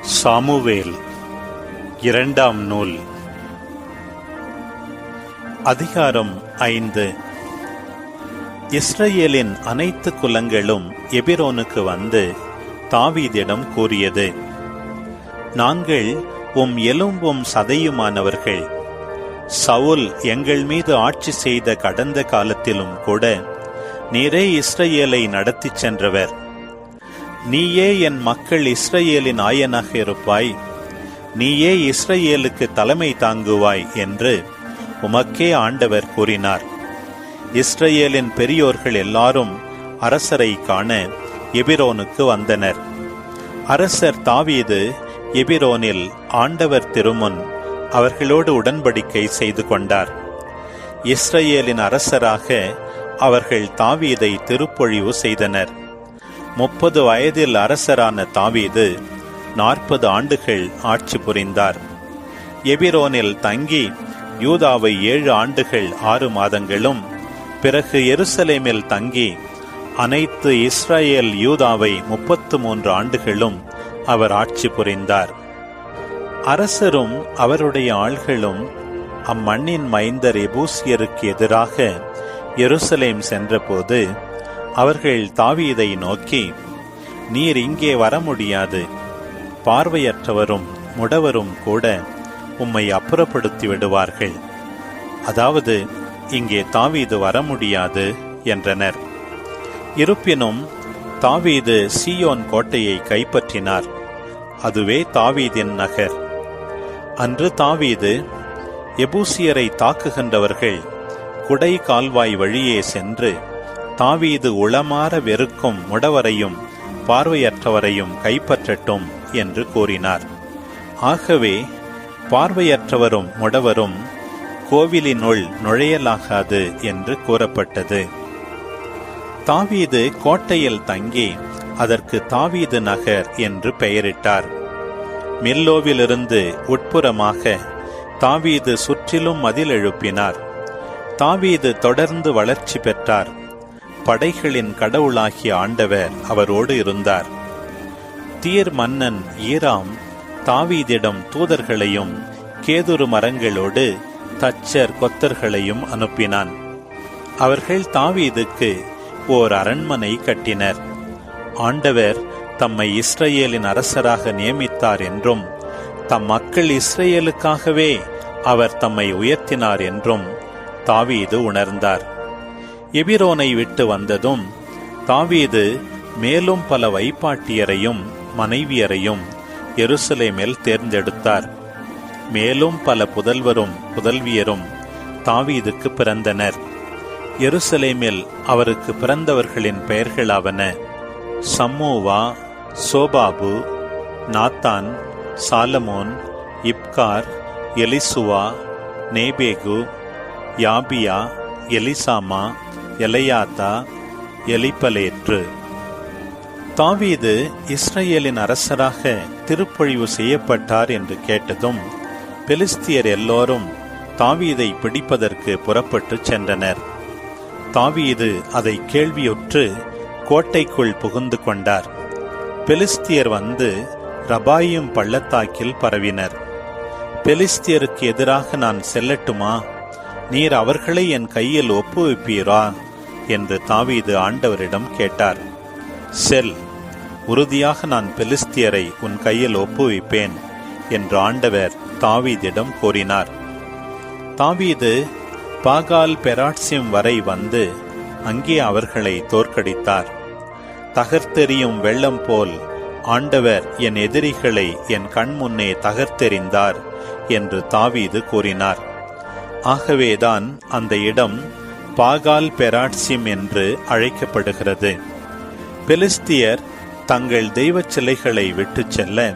Samuel இரண்டாம் நூல். அதிகாரம் ஐந்து. இஸ்ரேலின் அனைத்து குலங்களும் எபிரோனுக்கு வந்து தாவீதிடம் கூறியது நாங்கள் உம் எலும்பும் சதையுமானவர்கள். சவுல் எங்கள் மீது ஆட்சி செய்த கடந்த காலத்திலும் கூட நீரே இஸ்ரேலை நடத்திச் சென்றவர். நீயே என் மக்கள் இஸ்ரேலின் ஆயனாக இருப்பாய். நீயே இஸ்ரேலுக்கு தலைமை தாங்குவாய் என்று உமக்கே ஆண்டவர் கூறினார். இஸ்ரேலின் பெரியோர்கள் எல்லாரும் அரசரை காண எபிரோனுக்கு வந்தனர். அரசர் தாவீது எபிரோனில் ஆண்டவர் திருமுன் அவர்களோடு உடன்படிக்கை செய்து கொண்டார். இஸ்ரேலின் அரசராக அவர்கள் தாவீதை திருப்பொழிவு செய்தனர். முப்பது வயதில் அரசரான தாவீது நாற்பது ஆண்டுகள் ஆட்சி புரிந்தார். எபிரோனில் தங்கி யூதாவை ஏழு ஆண்டுகள் ஆறு மாதங்களும் பிறகு எருசலேமில் தங்கி அனைத்து இஸ்ரேல் யூதாவை முப்பத்து மூன்று ஆண்டுகளும் அவர் ஆட்சி புரிந்தார். அரசரும் அவருடைய ஆள்களும் அம்மண்ணின் மைந்தர் எபூசியருக்கு எதிராக எருசலேம் சென்றபோது அவர்கள் தாவீதை நோக்கி நீர் இங்கே வர முடியாது பார்வையற்றவரும் முடவரும் கூட உம்மை அப்புறப்படுத்தி விடுவார்கள் அதாவது இங்கே தாவீது வர முடியாது என்றனர். இருப்பினும் தாவீது சீயோன் கோட்டையை கைப்பற்றினார். அதுவே தாவீதின் நகர். அன்று தாவீது எபூசியரை தாக்குகின்றவர்கள் குடை கால்வாய் வழியே சென்று தாவீது உளமாற வெறுக்கும் முடவரையும் பார்வையற்றவரையும் கைப்பற்றட்டும் என்று கூறினார். ஆகவே பார்வையற்றவரும் முடவரும் கோவிலினுள் நுழையலாகாது என்று கூறப்பட்டது. தாவீது கோட்டையில் தங்கி அதற்கு தாவீது நகர் என்று பெயரிட்டார். மில்லோவிலிருந்து உட்புறமாக தாவீது சுற்றிலும் மதில் எழுப்பினார் தாவீது தொடர்ந்து வளர்ச்சி பெற்றார். படைகளின் கடவுளாகிய ஆண்டவர் அவரோடு இருந்தார். தீர் மன்னன் ஈராம் தாவீதிடம் தூதர்களையும் கேதுரு மரங்களோடு தச்சர் கொத்தர்களையும் அனுப்பினான். அவர்கள் தாவீதுக்கு ஓர் அரண்மனை கட்டினர். ஆண்டவர் தம்மை இஸ்ரேலின் அரசராக நியமித்தார் என்றும் தம் மக்கள் இஸ்ரேலுக்காகவே அவர் தம்மை உயர்த்தினார் என்றும் தாவீது உணர்ந்தார். எபிரோனை விட்டு வந்ததும் தாவீது மேலும் பல வைப்பாட்டியரையும் மனைவியரையும் எருசலேமில் தேர்ந்தெடுத்தார். மேலும் பல புதல்வரும் புதல்வியரும் தாவீதுக்கு பிறந்தனர். எருசலேமில் அவருக்கு பிறந்தவர்களின் பெயர்களாவன சம்மோவா சோபாபு நாத்தான் சாலமோன் இப்கார் எலிசுவா நேபேகு யாபியா எலிசாமா எலையாத்தா எலிப்பலேற்று. தாவீது இஸ்ரேலின் அரசராக திருப்பொழிவு செய்யப்பட்டார் என்று கேட்டதும் பெலிஸ்தியர் எல்லோரும் தாவீதை பிடிப்பதற்கு புறப்பட்டு சென்றனர். தாவீது அதை கேள்வியுற்று கோட்டைக்குள் புகுந்து கொண்டார். பெலிஸ்தியர் வந்து ரபாயும் பள்ளத்தாக்கில் பரவினர். பெலிஸ்தியருக்கு எதிராக நான் செல்லட்டுமா? நீர் அவர்களை என் கையில் ஒப்புவிப்பீரா? என்று தாவீது ஆண்டவரிடம் கேட்டார். செல் உறுதியாக நான் பெலிஸ்தியரை உன் கையில் ஒப்புவிப்பேன் என்று ஆண்டவர் தாவீதிடம் கூறினார். தாவீது பாகால் பெராட்சியம் வரை வந்து அங்கே அவர்களை தோற்கடித்தார். தகர்த்தெறியும் வெள்ளம் போல் ஆண்டவர் என் எதிரிகளை என் கண்முன்னே தகர்த்தெறிந்தார் என்று தாவீது கூறினார். ஆகவேதான் அந்த இடம் பாகால் பெராட்சியம் என்று அழைக்கப்படுகிறது. பெலிஸ்தியர் தங்கள் தெய்வச் சிலைகளை விட்டுச் செல்ல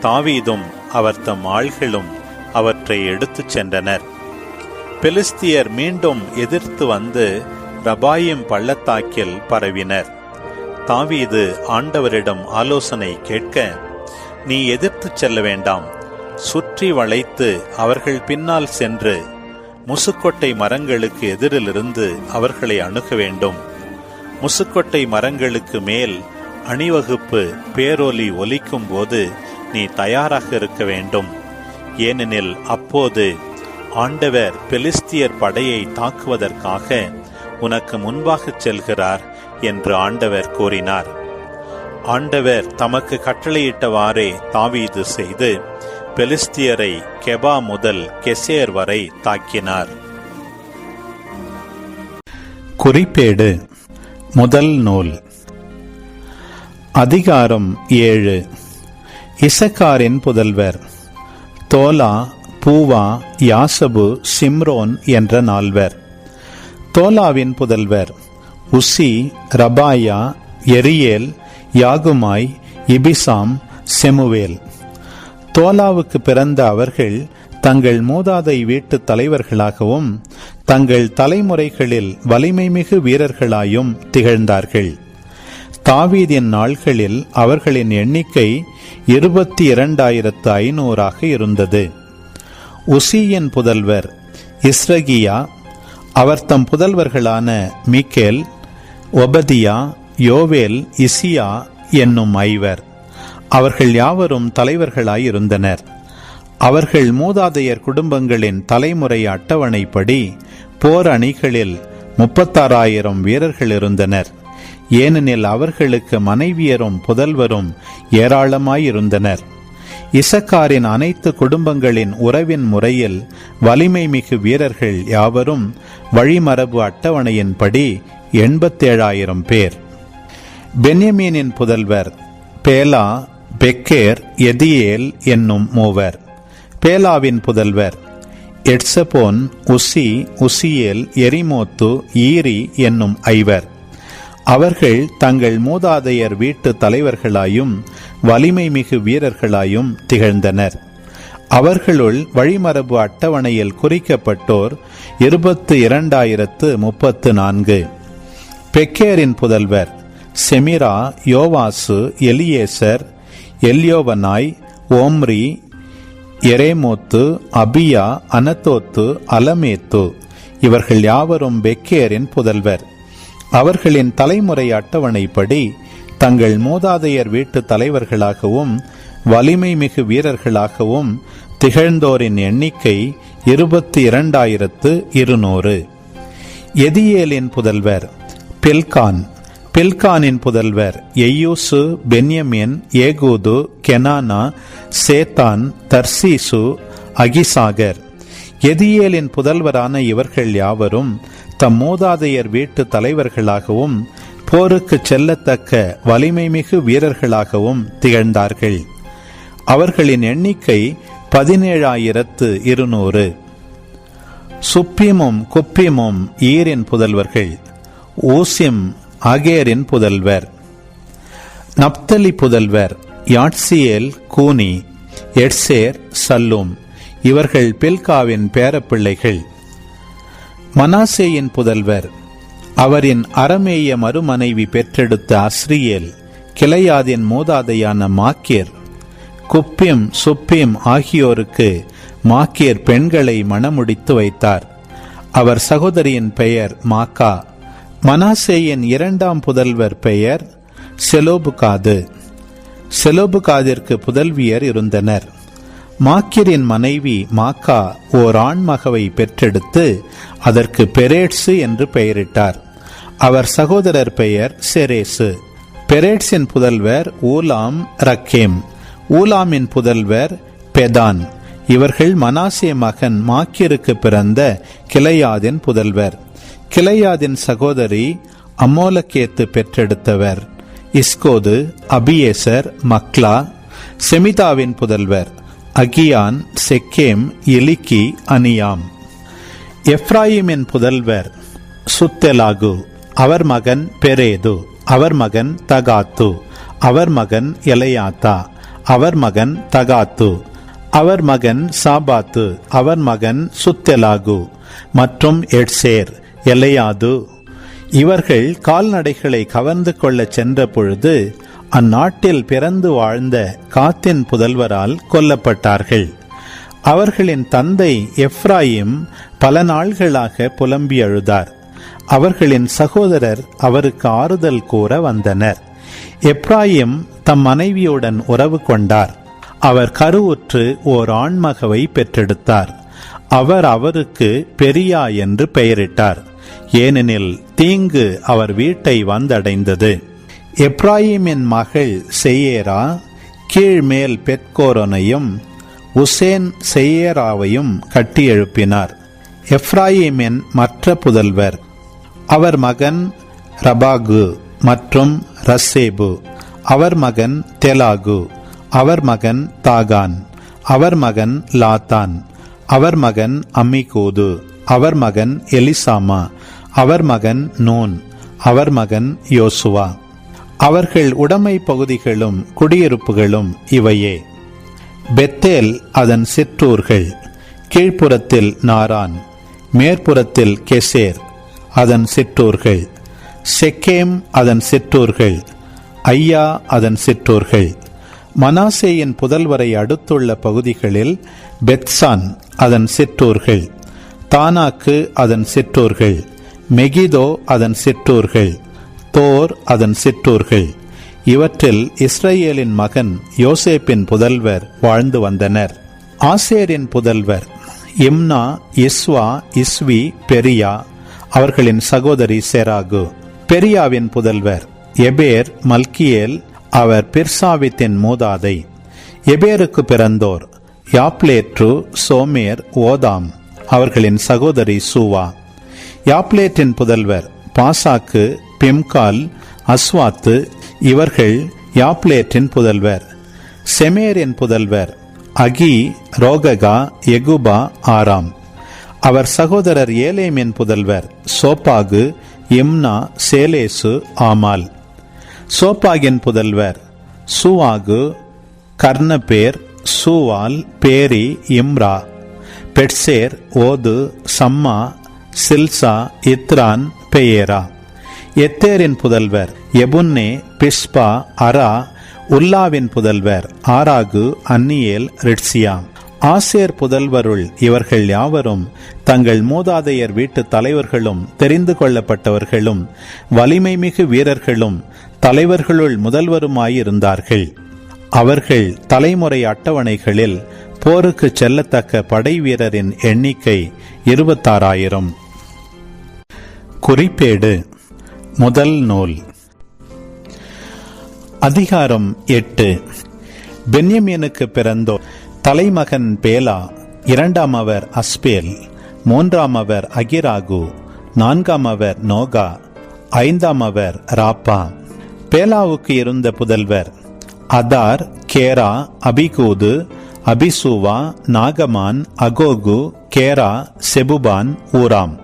தாவீதும் அவர் தம் ஆள்களும் அவற்றை எடுத்துச் சென்றனர். பெலிஸ்தியர் மீண்டும் எதிர்த்து வந்து ரபாயிம் பள்ளத்தாக்கில் பரவினர். தாவீது ஆண்டவரிடம் ஆலோசனை கேட்க நீ எதிர்த்துச் செல்ல வேண்டாம். சுற்றி வளைத்து அவர்கள் பின்னால் சென்று முசுக்கொட்டை மரங்களுக்கு எதிரிலிருந்து அவர்களை அணுக வேண்டும். முசுக்கொட்டை மரங்களுக்கு மேல் அணிவகுப்பு பேரொலி ஒலிக்கும் போது நீ தயாராக இருக்க வேண்டும். ஏனெனில் அப்போது ஆண்டவர் பெலிஸ்தியர் படையை தாக்குவதற்காக உனக்கு முன்பாகச் செல்கிறார் என்று ஆண்டவர் கூறினார். ஆண்டவர் தமக்கு கட்டளையிட்டவாறே தாவீது செய்து பெலிஸ்தியரை கெபா முதல் கெசேர் வரை தாக்கினார். குறிப்பேடு முதல் நூல். அதிகாரம் ஏழு. இசக்காரின் புதல்வர் தோலா பூவா யாசபு சிம்ரோன் என்ற நால்வர். தோலாவின் புதல்வர் உசி ரபாயா எரியேல் யாகுமாய் இபிசாம் செமுவேல். தோலாவுக்கு பிறந்த அவர்கள் தங்கள் மூதாதை வீட்டு தலைவர்களாகவும் தங்கள் தலைமுறைகளில் வலிமைமிகு வீரர்களாயும் திகழ்ந்தார்கள். தாவீதின் நாள்களில் அவர்களின் எண்ணிக்கை இருபத்தி இரண்டாயிரத்து ஐநூறாக இருந்தது. உசியின் புதல்வர் இஸ்ரகியா அவர் தம் புதல்வர்களான மிக்கேல் ஒபதியா யோவேல் இசியா என்னும் ஐவர். அவர்கள் யாவரும் தலைவர்களாயிருந்தனர். அவர்கள் மூதாதையர் குடும்பங்களின் தலைமுறை அட்டவணைப்படி போர் அணிகளில் முப்பத்தாறாயிரம் வீரர்கள் இருந்தனர். ஏனெனில் அவர்களுக்கு மனைவியரும் புதல்வரும் ஏராளமாயிருந்தனர். இசக்காரின் அனைத்து குடும்பங்களின் உறவின் முறையில் வலிமை மிகு வீரர்கள் யாவரும் வழிமரபு அட்டவணையின்படி எண்பத்தேழாயிரம் பேர். பென்யமீனின் புதல்வர் பேலா பெக்கேர் எதியேல் என்னும் மூவர். பேலாவின் புதல்வர். எட்சபோன் உசி உசியேல் எரிமோத்து ஈரி என்னும் ஐவர். அவர்கள் தங்கள் மூதாதையர் வீட்டு தலைவர்களாயும் வலிமை மிகு வீரர்களாயும் திகழ்ந்தனர். அவர்களுள் வழிமரபு அட்டவணையில் குறிக்கப்பட்டோர் இருபத்து இரண்டாயிரத்து முப்பத்து நான்கு. பெக்கேரின் புதல்வர் செமிரா யோவாசு எலியேசர் எல்யோவனாய் ஓம்ரி எரேமோத்து அபியா அனத்தோத்து அலமேத்து. இவர்கள் யாவரும் பெக்கேரின் புதல்வர். அவர்களின் தலைமுறை அட்டவணைப்படி தங்கள் மூதாதையர் வீட்டு தலைவர்களாகவும் வலிமை மிகு வீரர்களாகவும் திகழ்ந்தோரின் எண்ணிக்கை இருபத்தி இரண்டாயிரத்து இருநூறு. எதியேலின் புதல்வர் பில்கான். பில்கானின் புதல்வர் எய்யூசு பென்யமின் ஏகூது கெனானா சேத்தான் தர்சீசு அகிசாகர். எதியேலின் புதல்வரான இவர்கள் யாவரும் தம் மூதாதையர் வீட்டு தலைவர்களாகவும் போருக்கு செல்லத்தக்க வலிமை மிகு வீரர்களாகவும் திகழ்ந்தார்கள். அவர்களின் எண்ணிக்கை பதினேழாயிரத்து இருநூறு. சுப்பிமும் குப்பிமும் ஈரின் புதல்வர்கள். ஊசிம் அகேரின் புதல்வர். நப்தலி புதல்வர் யாட்சியேல் கூனி எட்சேர் சல்லும் இவர்கள் பில்காவின் பேரப்பிள்ளைகள். மனாசேயின் புதல்வர் அவரின் அறமேய மறுமனைவி பெற்றெடுத்த அஸ்ரியேல் கிளையாதின் மூதாதையான மாக்கேர். குப்பிம் சுப்பிம் ஆகியோருக்கு மாக்கேர் பெண்களை மணமுடித்து வைத்தார். அவர் சகோதரியின் பெயர் மாக்கா. மனாசேயின் இரண்டாம் புதல்வர் பெயர் செலோபுகாது. செலோபுகாதிற்கு புதல்வியர் இருந்தனர். மாக்கிரின் மனைவி மாக்கா ஓர் ஆண்மகவை பெற்றெடுத்து அதற்கு பெரேட்ஸு என்று பெயரிட்டார். அவர் சகோதரர் பெயர் செரேசு. பெரேட்ஸின் புதல்வர் ஊலாம் ரக்கேம். ஊலாமின் புதல்வர் பெதான். இவர்கள் மனாசே மகன் மாக்கிருக்கு பிறந்த கிளையாதின் புதல்வர். கிளையாதின் சகோதரி அமோலக்கேத்து பெற்றெடுத்தவர். இஸ்கோது அபியேசர் மக்லா செமிதாவின் புதல்வர் அகியான் செக்கேம் எலிக்கி அனியாம். எப்ராயிமின் புதல்வர் சுத்தெலாகு. அவர் மகன் பெரேது. அவர் மகன் தகாத்து. அவர் மகன் எலையாத்தா. அவர் மகன் தகாத்து. அவர் மகன் சாபாத்து. அவர் மகன் சுத்தெலாகு. மற்றும் எட்சேர். எலையாது இவர்கள் கால்நடைகளை கவர்ந்து கொள்ள சென்ற பொழுது அந்நாட்டில் பிறந்து வாழ்ந்த காத்தின் புதல்வரால் கொல்லப்பட்டார்கள். அவர்களின் தந்தை எஃப்ராயிம் பல நாள்களாக புலம்பி அழுதார். அவர்களின் சகோதரர் அவருக்கு ஆறுதல் கூற வந்தனர். எப்ராயிம் தம் மனைவியுடன் உறவு கொண்டார். அவர் கருவுற்று ஓர் ஆண்மகவை பெற்றெடுத்தார். அவர் அவருக்கு பெரியா என்று பெயரிட்டார். ஏனெனில் தீங்கு அவர் வீட்டை வந்தடைந்தது. எப்ராஹிமின் மகள் செய்யேரா கீழ்மேல் பெட்கோரனையும் உசேன் செய்யேராவையும் கட்டி எழுப்பினார் எப்ராஹிமின் மற்ற புதல்வர் அவர் மகன் ரபாகு மற்றும் ரசேபு அவர் மகன் தெலாகு அவர் மகன் தாகான் அவர் மகன் லாத்தான் அவர் மகன் அம்மிகூது அவர் மகன் எலிசாமா அவர் மகன் நூன் அவர் மகன் யோசுவா. அவர்கள் உடைமை பகுதிகளும் குடியிருப்புகளும் இவையே. பெத்தேல் அதன் சிற்றூர்கள் கீழ்ப்புறத்தில் நாரான் மேற்புறத்தில் கெசேர் அதன் சிற்றூர்கள் செக்கேம் அதன் சிற்றூர்கள் ஐயா அதன் சிற்றூர்கள். மனாசேயின் புதல்வரை அடுத்துள்ள பகுதிகளில் பெத்சான் அதன் சிற்றூர்கள். தானாக்கு அதன் சிற்றூர்கள் மெகிதோ அதன் சிற்றூர்கள் தோர் அதன் சிற்றூர்கள். இவற்றில் இஸ்ரேலின் மகன் யோசேப்பின் புதல்வர் வாழ்ந்து வந்தனர். ஆசேரின் புதல்வர் இம்னா இஸ்வா இஸ்வி பெரியா அவர்களின் சகோதரி செராகு. பெரியாவின் புதல்வர் எபேர் மல்கியேல் அவர் பிர்சாவித்தின் மூதாதை. எபேருக்கு பிறந்தோர் யாப்லேற்று சோமேர் ஓதாம். அவர்களின் சகோதரி சூவா. யாப்லேட்டின் புதல்வர் பாசாக்கு பிம்கால் அஸ்வாத்து இவர்கள் யாப்லேட்டின் புதல்வர். செமேரின் புதல்வர் அகி ரோககா எகுபா ஆராம். அவர் சகோதரர் ஏலேமின் புதல்வர் சோபாகு இம்னா சேலேசு ஆமால். சோபாகின் புதல்வர் சூவாகு கர்ணபேர் சூவால் பேரி இம்ரா. பெட்சேர் ஓது சம்மா சில்சா இத்ரான் பெயேரா. எத்தேரின் புதல்வர் எபுன்னே பிஷ்பா அரா உல்லாவின் புதல்வர் ஆராகு அன்னியேல் ரிட்சியா. ஆசேர் புதல்வருள் இவர்கள் யாவரும் தங்கள் மூதாதையர் வீட்டு தலைவர்களும் தெரிந்து கொள்ளப்பட்டவர்களும் வலிமை மிகு வீரர்களும் தலைவர்களுள் முதல்வருமாயிருந்தார்கள். அவர்கள் தலைமுறை அட்டவணைகளில் போருக்கு செல்லத்தக்க படை வீரரின் எண்ணிக்கை இருபத்தாறாயிரம். குறிப்பேடு முதல் நூல். அதிகாரம் எட்டு. பென்யமீனுக்கு பிறந்தோர் தலைமகன் பேலா இரண்டாம் அவர் அஸ்பேல் மூன்றாம் அவர் அகிராகு நான்காம் அவர் நோகா ஐந்தாம் அவர் ராப்பா. பேலாவுக்கு இருந்த புதல்வர் அதார் கேரா அபிகூது அபிசூவா நாகமான் அகோகு கேரா செபுபான் ஊராம்.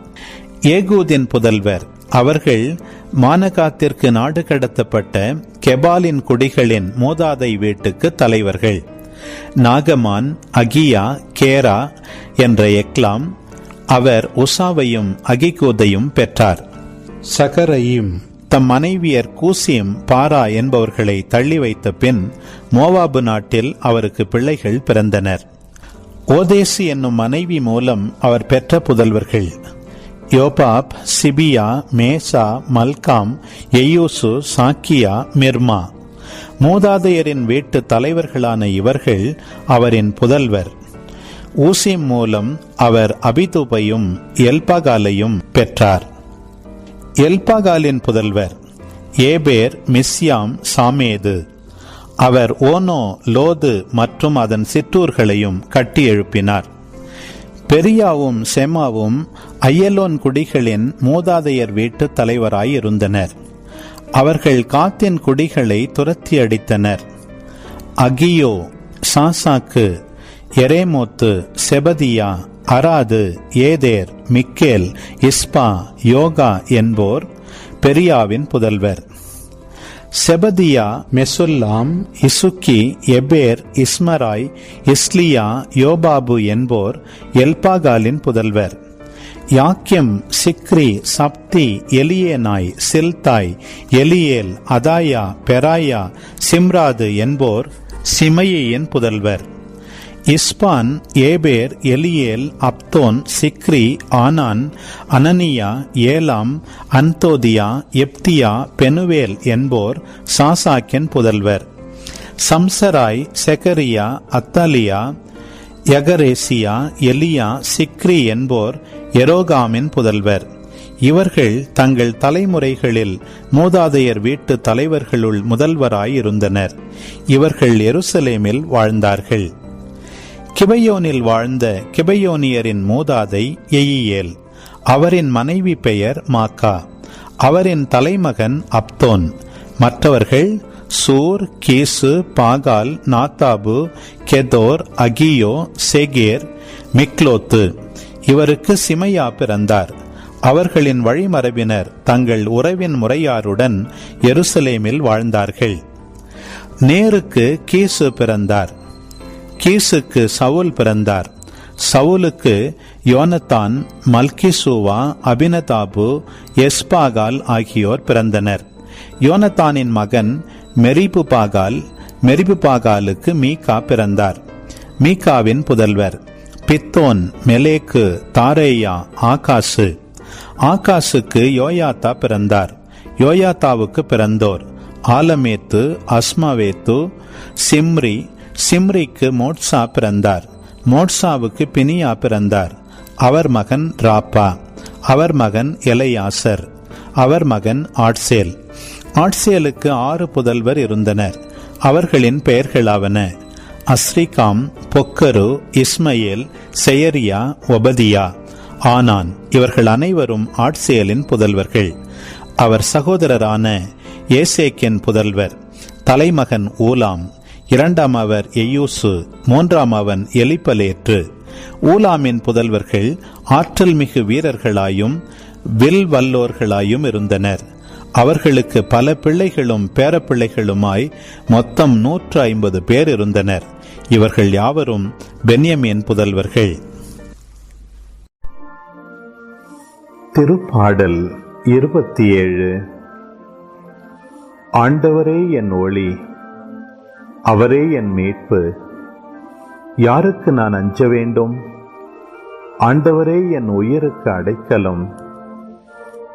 ஏகூதின் புதல்வர். அவர்கள் மானகாத்திற்கு நாடு கடத்தப்பட்ட கெபாலின் குடிகளின் மூதாதை வீட்டுக்கு தலைவர்கள். நாகமான் அகியா கேரா என்ற எக்லாம் அவர் உசாவையும் அகிகூதையும் பெற்றார். சகரையும் தம் மனைவியர் கூசியம் பாரா என்பவர்களை தள்ளி வைத்த பின் மோவாபு நாட்டில் அவருக்கு பிள்ளைகள் பிறந்தனர். ஓதேசி என்னும் மனைவி மூலம் அவர் பெற்ற புதல்வர்கள் யோபாப் சிபியா மேசா மல்காம் எயூசு சாக்கியா மிர்மா. மூதாதையரின் வீட்டு தலைவர்களான இவர்கள் அவரின் புதல்வர். ஊசிம் மூலம் அவர் அபிதுபையும் எல்பகாலையும் பெற்றார். எல்பாகாலின் புதல்வர் ஏபேர் மிஸ்யாம் சாமேது. அவர் ஓனோ லோது மற்றும் அதன் சிற்றூர்களையும் கட்டி எழுப்பினார். பெரியாவும் செமாவும் ஐயலோன் குடிகளின் மூதாதையர் வீட்டு தலைவராயிருந்தனர் அவர்கள் காத்தின் குடிகளை துரத்தி அடித்தனர். Ahio Shashak Jeremoth Zebadiah Arad Eder Michael Ishpah Joha என்போர் பெரியாவின் புதல்வர். செபதியா மெசுல்லாம் இசுக்கி எபேர் இஸ்மராய் இஸ்லியா யோபாபு என்போர் எல்பாகாலின் புதல்வர். யாக்கியம் சிக்ரி சப்தி எலியேனாய் சில்தாய் எலியேல் அதாயா பெராயா சிம்ராது என்போர் சிமையின் புதல்வர். Ishpan Eber Eliel Abdon Zichri Hanan Hananiah Elam அன்தோதியா எப்தியா Phanuel என்போர் சாசாக்கின் புதல்வர். சம்சராய் செகரியா அத்தாலியா யகரேசியா எலியா சிக்ரி என்போர் எரோகாமின் புதல்வர். இவர்கள் தங்கள் தலைமுறைகளில் மூதாதையர் வீட்டு தலைவர்களுள் முதல்வராயிருந்தனர். இவர்கள் எருசலேமில் வாழ்ந்தார்கள். கிபையோனில் வாழ்ந்த கிபையோனியரின் மூதாதை எயியேல். அவரின் மனைவி பெயர் மாக்கா. அவரின் தலைமகன் அப்தோன். மற்றவர்கள் சூர் கீசு பாகால் நாத்தாபு கெதோர் அகியோ செகேர் மிக்லோத்து. இவருக்கு சிமையா பிறந்தார். அவர்களின் வழிமரபினர் தங்கள் உறவின் முறையாருடன் எருசலேமில் வாழ்ந்தார்கள். நேருக்கு கீசு பிறந்தார். கீசுக்கு சவுல் பிறந்தார். சவுலுக்கு யோனத்தான் மல்கிசூவா அபினதாபு எஸ்பாகால் ஆகியோர் பிறந்தனர். யோனத்தானின் மகன் மெரிபு பாகால் மெரிபு பாகாலுக்கு மீகா பிறந்தார். மீகாவின் புதல்வர் பித்தோன் மெலேக்கு தாரேயா ஆகாசு. ஆகாசுக்கு யோயாத்தா பிறந்தார். யோயாத்தாவுக்கு பிறந்தோர் ஆலமேத்து அஸ்மாவேத்து சிம்ரி சிம்ரிக்கு மோட்சா பிறந்தார். மோட்சாவுக்கு பினியா பிறந்தார். அவர் மகன் ராப்பா. அவர் மகன் எலையாசர். அவர் மகன் ஆட்சேல். ஆட்சேலுக்கு ஆறு புதல்வர் இருந்தனர். அவர்களின் பெயர்களாவன அஸ்ரிகாம் பொக்கரு இஸ்மயேல் செயரியா ஒபதியா. ஆனான் இவர்கள் அனைவரும் ஆட்சேலின் புதல்வர்கள். அவர் சகோதரரான ஏசேக்கின் புதல்வர். தலைமகன் ஊலாம். இரண்டாம் அவர் எயூசு மூன்றாம் அவன் எலிப்பலேற்று ஊலாமின் புதல்வர்கள் ஆற்றல் மிகு வீரர்களாயும் வில் வல்லோர்களாயும் இருந்தனர். அவர்களுக்கு பல பிள்ளைகளும் பேரப்பிள்ளைகளுமாய் மொத்தம் நூற்று ஐம்பது பேர் இருந்தனர். இவர்கள் யாவரும் பென்யமின் புதல்வர்கள். திருப்பாடல் இருபத்தி ஏழு. ஆண்டவரே என் ஒளி அவரே என் மீட்பு. யாருக்கு நான் அஞ்ச வேண்டும்? ஆண்டவரே என் உயிருக்கு அடைக்கலம்.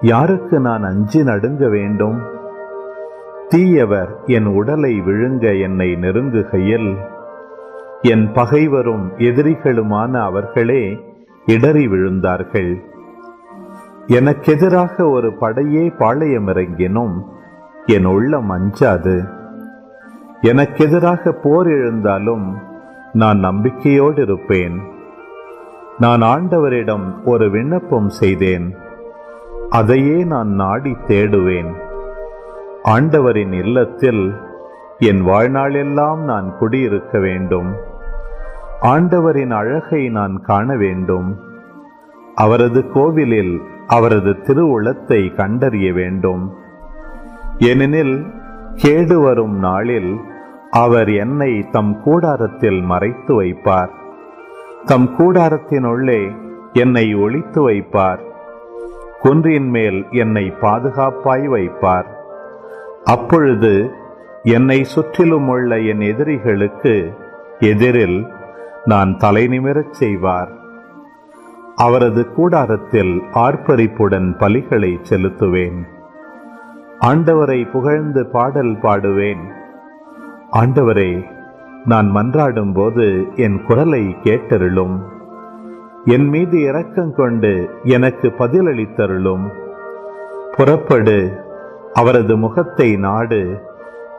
யாருக்கு நான் அஞ்சி நடுங்க வேண்டும்? தீயவர் என் உடலை விழுங்க என்னை நெருங்குகையில். என் பகைவரும் எதிரிகளுமான அவர்களே இடறி விழுந்தார்கள். எனக்கெதிராக ஒரு படையே பாளையமிறங்கினும் என் உள்ளம் அஞ்சாது. எனக்கெதிராக போர் எழுந்தாலும் நான் நம்பிக்கையோடு இருப்பேன். நான் ஆண்டவரிடம் ஒரு விண்ணப்பம் செய்தேன். அதையே நான் நாடி தேடுவேன். ஆண்டவரின் இல்லத்தில் என் வாழ்நாளெல்லாம் நான் குடியிருக்க வேண்டும். ஆண்டவரின் அழகை நான் காண வேண்டும். அவரது கோவிலில் அவரது திருவுளத்தை கண்டறிய வேண்டும். ஏனெனில் கேடு வரும் நாளில் அவர் என்னை தம் கூடாரத்தில் மறைத்து வைப்பார். தம் கூடாரத்தினுள்ளே என்னை ஒழித்து வைப்பார். குன்றின் மேல் என்னை பாதுகாப்பாய் வைப்பார். அப்பொழுது என்னை சுற்றிலும் உள்ள என் எதிரிகளுக்கு எதிரில் நான் தலை நிமிரச் செய்வார். அவரது கூடாரத்தில் ஆர்ப்பரிப்புடன் பலிகளை செலுத்துவேன். ஆண்டவரை புகழ்ந்து பாடல் பாடுவேன். ஆண்டவரே நான் மன்றாடும் போது என் குரலை கேட்டருளும். என் மீது இரக்கம் கொண்டு எனக்கு பதிலளித்தருளும். புறப்படு அவரது முகத்தை நாடு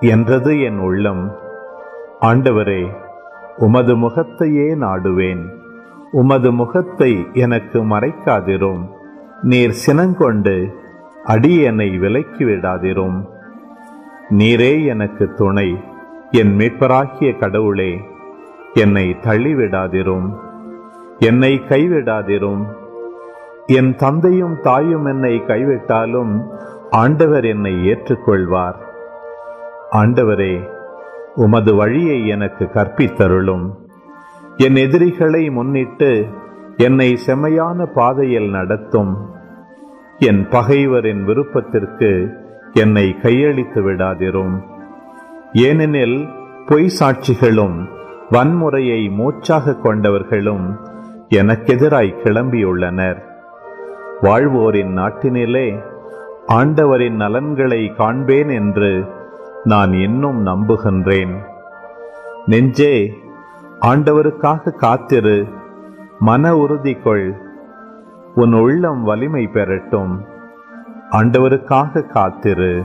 என்றது என் உள்ளம். ஆண்டவரே உமது முகத்தையே நாடுவேன். உமது முகத்தை எனக்கு மறைக்காதிரும். நீர் சினங்கொண்டு அடி என்னை விலக்கி விடாதிரும். நீரே எனக்கு துணை. என் மீட்பராகிய கடவுளே என்னை தள்ளிவிடாதிரும். என்னை கைவிடாதிரும். என் தந்தையும் தாயும் என்னை கைவிட்டாலும் ஆண்டவர் என்னை ஏற்றுக்கொள்வார். ஆண்டவரே உமது வழியை எனக்கு கற்பித்தருளும். என் எதிரிகளை முன்னிட்டு என்னை செம்மையான பாதையில் நடத்தும். என் பகைவரின் விருப்பத்திற்கு என்னை கையளித்து விடாதிரும். ஏனெனில் பொய் சாட்சிகளும் வன்முறையை மூச்சாக கொண்டவர்களும் எனக்கெதிராய் கிளம்பியுள்ளனர். வாழ்வோரின் நாட்டினிலே ஆண்டவரின் நலன்களை காண்பேன் என்று நான் இன்னும் நம்புகின்றேன். நெஞ்சே ஆண்டவருக்காக காத்திரு மன உறுதி கொள் உன் உள்ளம் வலிமை பெறட்டும். ஆண்டவருக்காக காத்திரு.